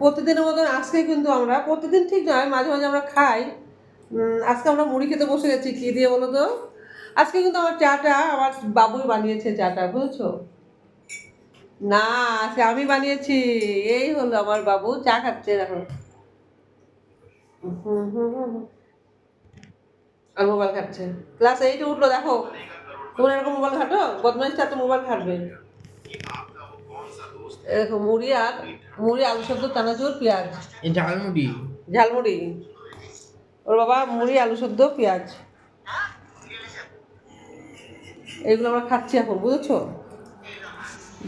প্রতিদিনের মতন আজকে কিন্তু আমরা, প্রতিদিন ঠিক নয়, মাঝে মাঝে আমরা খাই। আজকে আমরা মুড়ি খেতে বসে গেছি, কি দিয়ে বলো তো? আজকে কিন্তু আমার চাটা, আমার বাবুই বানিয়েছে চাটা, বুঝেছ? না সে আমি বানিয়েছি, এই হলো আমার বাবু, চা খাচ্ছে দেখো। আর মোবাইল খাচ্ছে ক্লাস এইটে উঠল, দেখো। তোমরা এরকম মোবাইল ঘাটো? বদমাইশটা তো মোবাইল ঘাটবে। এরকম মুড়ি আর মুড়ি আলু সেদ্ধ চানাচুর পেঁয়াজ এই ঝালমুড়ি ঝালমুড়ি ওর বাবা মুড়ি আলু সেদ্ধ পেঁয়াজ এগুলো আমরা খাচ্ছি এখন বুঝেছো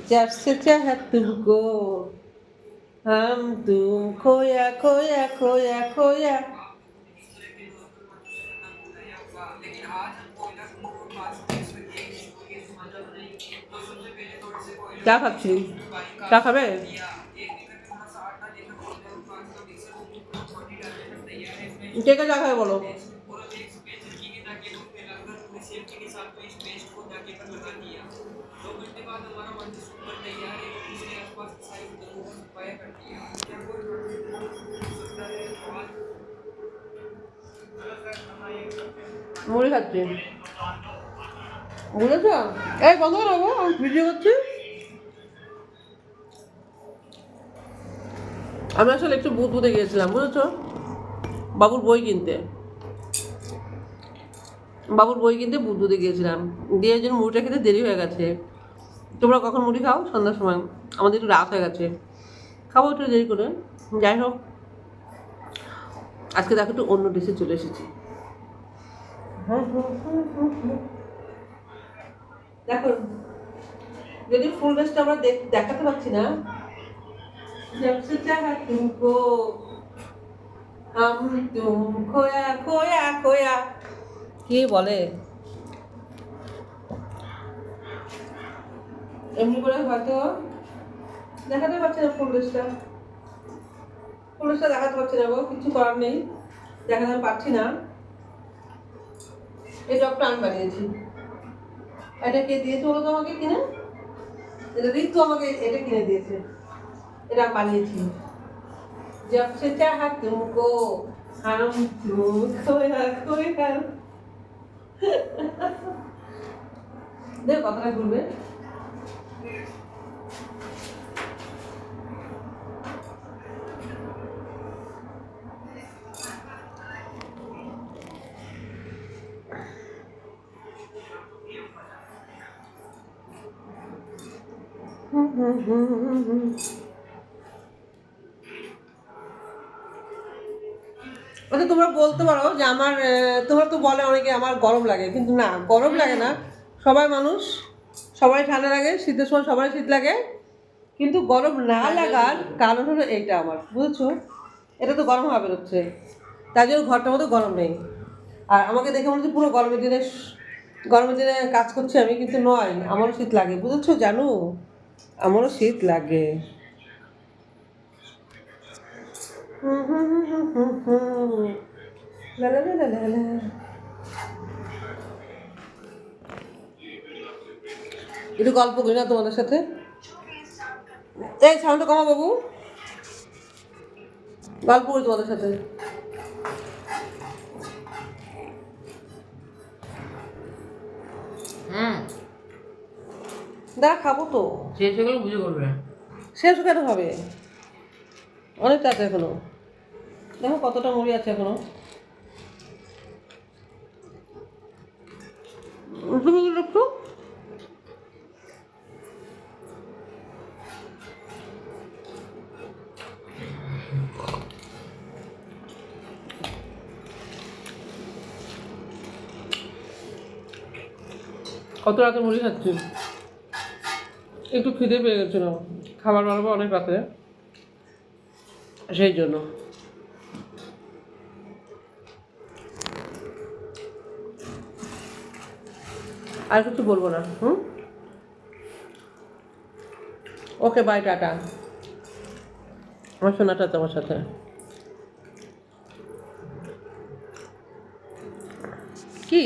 जब से चाहा तुमको हम तुम खोया खोया खोया खोया চা খাচ্ছি চা খাবে কে কে চা খাবে বলো মুড়ি খাচ্ছি। বুঝেছ? এই বন্ধ করো ভিডিও করছি? আমি আসলে একটু বুধ বুধে গিয়েছিলাম, বুঝেছ? বাবুর বই কিনতে। বাবুর বই কিনতে বুধ বুধে গিয়েছিলাম। দিয়ে জন্য মুড়িটা খেতে দেরি হয়ে গেছে। তোমরা কখন মুড়ি খাও? সন্ধ্যার সময়। আমাদের একটু রাত হয়ে গেছে। খাব একটু দেরি করে। যাই হোক। আজকে দেখো একটু অন্য ডিশে চলে এসেছি। দেখো, যদি ফুল ড্রেসটা আমরা দেখ- দেখাতে পারছি না जब से चाहा तुमको हम तुम खोया खोया खोया কি বলে এমনি করে হয়তো দেখাতে পারছি না ফুল ড্রেসটা ফুল ড্রেসটা দেখাতে পারছি না গো কিছু করার নেই দেখাতে পারছি না এই টপটা আমি বানিয়েছি এটা কে দিয়েছে বলো তো আমাকে কিনে এটা ঋতু আমাকে এটা কিনে দিয়েছে এটা আমি বানিয়েছি जब से चाहा तुमको हम तुम खोया खोया দেখ কথাটা ঘুরবে আচ্ছা তোমরা বলতে পারো যে আমার তোমরা তো বলে অনেকে আমার গরম লাগে কিন্তু না গরম লাগে না। সবাই মানুষ সবাই ঠান্ডা লাগে শীতের সময় সবাই শীত লাগে কিন্তু গরম না লাগার কারণ হলো এইটা আমার বুঝেছ? এটা তো গরম হবে বেরোচ্ছে তাই জন্য ঘরটার মধ্যে গরম নেই। আর আমাকে দেখে মনে হচ্ছে পুরো গরমের দিনে গরমের দিনে কাজ করছি আমি কিন্তু নয় আমারও শীত লাগে বুঝেছ? জানো? আমারও শীত লাগে। লা লা লা লা লা। একটু গল্প করি না তোমাদের সাথে এই সাউন্ডটা কমা বাবু গল্প করি তোমাদের সাথে দা খাব তো শেষ হয়ে গেলে বুঝে করবে শেষ কেন হবে অনেকটা আছে এখনও দেখো কতটা মুড়ি আছে এখনও। একটু কত রাতে মুড়ি খাচ্ছি? একটু খিদে পেয়ে গেছিল। খাবার বানাবো অনেক রাতে। সেই জন্য। আর কিছু বলব না হুম? Okay bye tata. আমার সোনাটা তোমার সাথে। কি?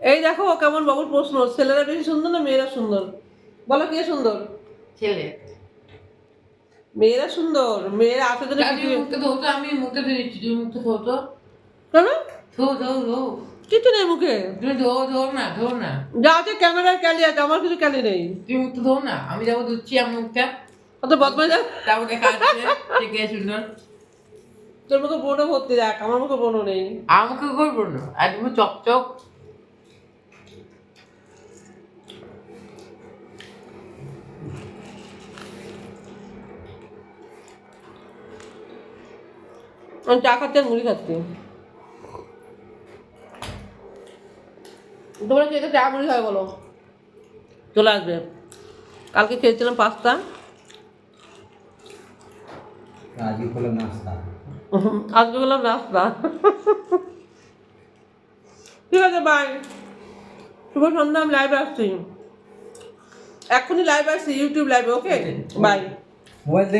এই দেখো কেমন বাবুর প্রশ্ন। ছেলেরা বেশি সুন্দর না মেয়েরা সুন্দর? বলো কে সুন্দর? ছেলে। মেয়েরা সুন্দর মেয়েরা জন্য তুমি মুখে ধোতো আমি মুখে ধরে তুমি মুখে ধোতো। কেন? ধো ধো ধো। কিছু নেই মুখে? তুমি ধো ধো না ধো না। যা আছে ক্যামেরার ক্যালি আছে আমার কিছু ক্যালি নেই। তুমি মুখে ধো না আমি যাব ধুচ্ছি আমার মুখটা। অত বদমাই যা তারপর দেখা যাচ্ছে যে কে সুন্দর। তোর মুখে বোনও ভর্তি দেখ আমার মুখে বোনও নেই। আমাকে করব না একদম চকচক। আমি চা খাচ্ছি আর মুড়ি খাচ্ছি। তোমরা কে চা মুড়ি খাবে বলো। চলে আসবে। কালকে খেয়েছিলাম পাস্তা। আজকে হলো নাস্তা। আজকে বললাম নাস্তা। ঠিক আছে বাই শুভ সন্ধ্যা আমি লাইভে আসছি। এক্ষুনি লাইভ আসছি ইউটিউব লাইভে ওকে বাই মোবাইল